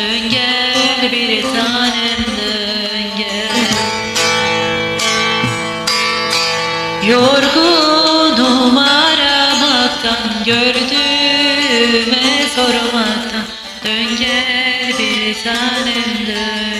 Dön gel bir tanem dön Yorgunum aramaktan Gördüğüme sormaktan. Dön gel bir tanem dön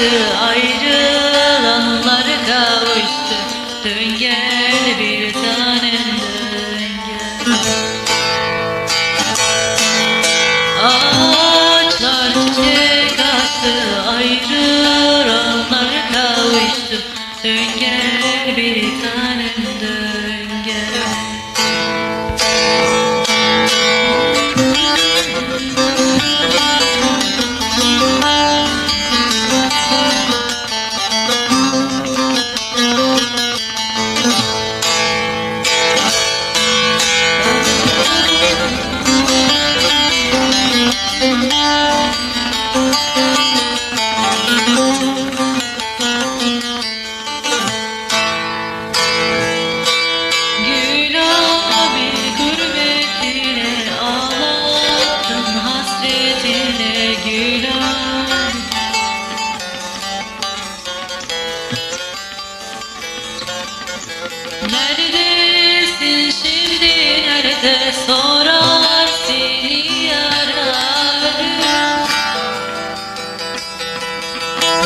açtı Ayrılanlar kavuştu. Dön gel bir tanem dön gel. Ağaçlar çiçek açtı Ayrılanlar kavuştu. Dön gel bir tanem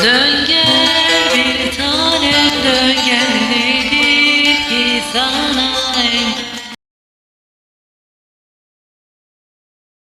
Dön gel bir tanem dön gel nedir ki sana